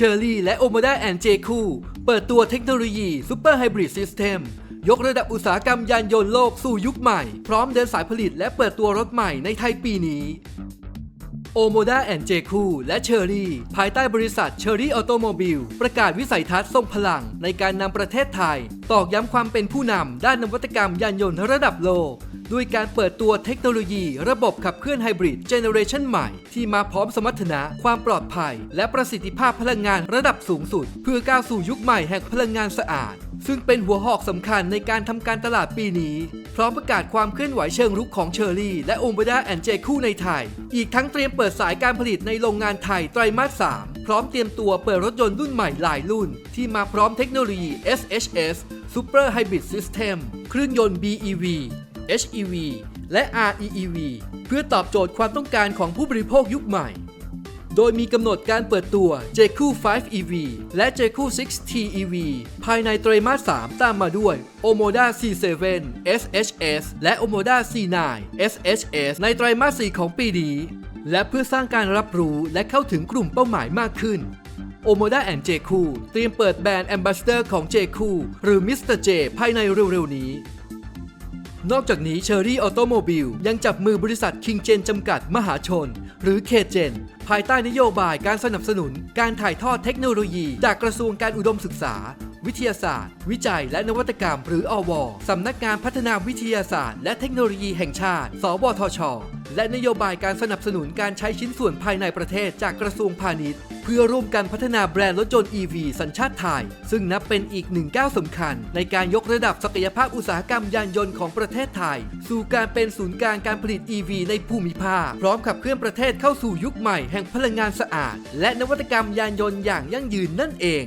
Cherry และ Omoda and j c o เปิดตัวเทคโนโลยีซูเปอร์ไฮบริดซิสเต็มยกระดับอุตสาหกรรมยานยนต์โลกสู่ยุคใหม่ พร้อมเดินสายผลิตและเปิดตัวรถใหม่ในไทยปีนี้ โอโมดาแอนเจคูและเชอรี่ ภายใต้บริษัทเชอรี่ออโตโมบิลประกาศวิสัยทัศน์ทรงพลังในการนำประเทศไทย ตอกย้ำความเป็นผู้นำด้านนวัตกรรมยานยนต์ระดับโลกด้วยการเปิดตัวเทคโนโลยี ระบบขับเคลื่อนไฮบริดเจเนอเรชันใหม่ ที่มาพร้อมสมรรถนะ ความปลอดภัย และประสิทธิภาพพลังงานระดับสูงสุด เพื่อก้าวสู่ยุคใหม่แห่งพลังงานสะอาด ซึ่งเป็นหัวหอกสำคัญในการทำการตลาดปีนี้ พร้อมประกาศความเคลื่อนไหวเชิงรุกของเชอรี่ และโอมบดาแอนเจคู่ในไทย อีกทั้งเตรียมเปิดสายการผลิตในโรงงานไทยไตรมาส 3 พร้อมเตรียมตัวเปิดรถยนต์รุ่นใหม่หลายรุ่น ที่มาพร้อมเทคโนโลยี SHS Super Hybrid System เครื่องยนต์ BEV HEV และ REEV เพื่อตอบโจทย์ความต้องการของผู้บริโภคยุคใหม่ ดยมีกำหนดการเปิดตัว j q 5 EV และ j q 6 T EV ภายในไตรมาส 3 ตามมาด้วย Omoda C7 SHS และ Omoda C9 SHS ในไตรมาส 4 ของปีนี้ และเพื่อสร้างการรับรู้และเข้าถึงกลุ่มเป้าหมายมากขึ้น Omoda and j q เตรียมเปิดแบรนด์ Ambassador ของ j q หรือ Mr. J ภายในเร็วๆนี้ นอกจากนี้เชอรี่ออโตโมบิลยังจับมือบริษัทคิงเจนจำกัดมหาชน หรือเคเจนภายใต้นโยบายการสนับสนุนการถ่ายทอดเทคโนโลยี จากกระทรวงการอุดมศึกษา วิทยาศาสตร์ วิจัย และนวัตกรรม หรืออวสำนักงานพัฒนาวิทยาศาสตร์ และเทคโนโลยีแห่งชาติ สวทช และนโยบายการสนับสนุนการใช้ชิ้นส่วนภายในประเทศจากกระทรวงพาณิชย์ เพื่อร่วมกันพัฒนาแบรนด์รถยนต์ EV สัญชาติไทย ซึ่งนับเป็นอีกหนึ่งก้าวสำคัญ ในการยกระดับศักยภาพอุตสาหกรรมยานยนต์ของประเทศไทย สู่การเป็นศูนย์กลางการผลิต EV ในภูมิภาค พร้อมขับเคลื่อนประเทศเข้าสู่ยุคใหม่แห่งพลังงานสะอาด และนวัตกรรมยานยนต์อย่างยั่งยืนนั่นเอง